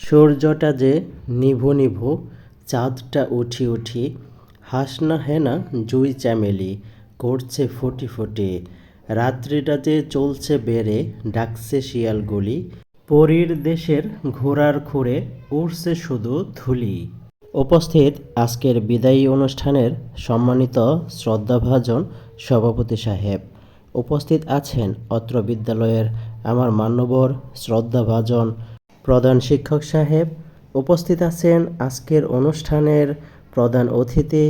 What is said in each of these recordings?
সূর্যটা যে নিভু নিভু, চাঁদটা উঠি উঠি হাস না হেনা জুই চ্যামেলি, করছে ফুটি ফুটি, রাত্রিটা যে চলছে বেড়ে, ডাকছে শিয়ালগুলি, পরীর দেশের ঘোড়ার খুঁড়ে উড়ছে শুধু ধুলি। উপস্থিত আজকের বিদায়ী অনুষ্ঠানের সম্মানিত শ্রদ্ধাভাজন সভাপতি সাহেব, উপস্থিত আছেন অত্র বিদ্যালয়ের আমার মান্যবর শ্রদ্ধাভাজন প্রধান শিক্ষক সাহেব উপস্থিত আছেন আজকের অনুষ্ঠানের প্রধান অতিথি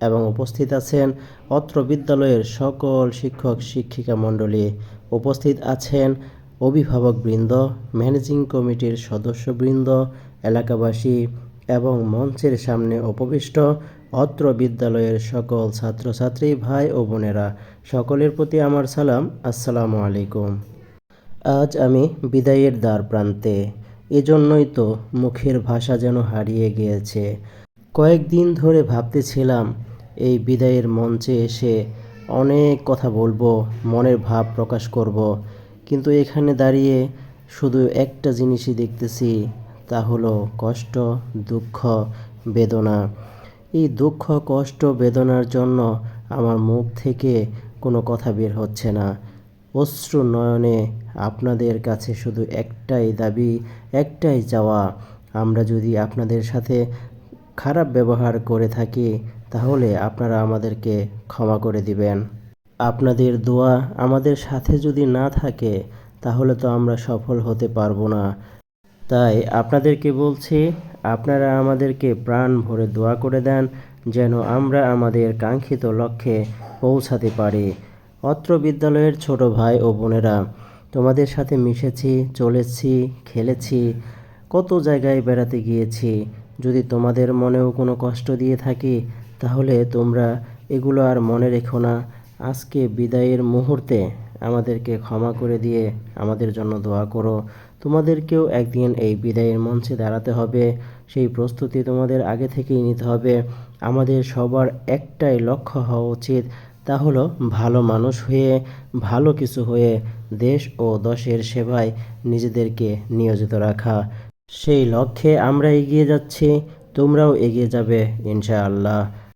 এবং উপস্থিত আছেন অত্র বিদ্যালয়ের সকল শিক্ষক শিক্ষিকা মণ্ডলী। উপস্থিত আছেন অভিভাবকবৃন্দ, ম্যানেজিং কমিটির সদস্যবৃন্দ, এলাকাবাসী এবং মঞ্চের সামনে উপবিষ্ট অত্র বিদ্যালয়ের সকল ছাত্রছাত্রী, ভাই ও বোনেরা। সকলের প্রতি আমার সালাম। আসসালামু আলাইকুম। আজ আমি বিদায়ের দ্বার প্রান্তে এজন্যই তো মুখের ভাষা যেন হারিয়ে গিয়েছে। কয়েকদিন ধরে ভাবতেছিলাম, এই বিদায়ের মঞ্চে এসে অনেক কথা বলব, মনের ভাব প্রকাশ করব। কিন্তু এখানে দাঁড়িয়ে শুধু একটা জিনিসই দেখতেছি, তা হলো কষ্ট, দুঃখ, বেদনা। এই দুঃখ, কষ্ট, বেদনার জন্য আমার মুখ থেকে কোনো কথা বের হচ্ছে না। অশ্রু নয়নে আপনাদের কাছে শুধু একটাই দাবি, একটাই চাওয়া, আমরা যদি আপনাদের সাথে খারাপ ব্যবহার করে থাকি, তাহলে আপনারা আমাদেরকে ক্ষমা করে দিবেন। আপনাদের দোয়া আমাদের সাথে যদি না থাকে, তাহলে তো আমরা সফল হতে পারব না। তাই আপনাদেরকে বলছি, আপনারা আমাদেরকে প্রাণ ভরে দোয়া করে দেন, যেন আমরা আমাদের কাঙ্ক্ষিত লক্ষ্যে পৌঁছাতে পারি। অত্র বিদ্যালয়ের ছোট ভাই ও বোনেরা, তোমাদের সাথে মিশেছি, চলেছি, খেলেছি, কত জায়গায় বেড়াতে গিয়েছি। যদি তোমাদের মনেও কোনো কষ্ট দিয়ে থাকি, তাহলে তোমরা এগুলো আর মনে রেখো না। আজকে বিদায়ের মুহূর্তে আমাদেরকে ক্ষমা করে দিয়ে আমাদের জন্য দোয়া করো। তোমাদেরকেও একদিন এই বিদায়ের মঞ্চে দাঁড়াতে হবে। সেই প্রস্তুতি তোমাদের আগে থেকেই নিতে হবে। আমাদের সবার একটাই লক্ষ্য হওয়া উচিত তা হলো ভালো মানুষ হয়ে, ভালো কিছু হয়ে দেশ ও দশের সেবায় নিজেদেরকে নিয়োজিত রাখা। সেই লক্ষ্যে আমরা এগিয়ে যাচ্ছি, তোমরাও এগিয়ে যাবে, ইনশাআল্লাহ।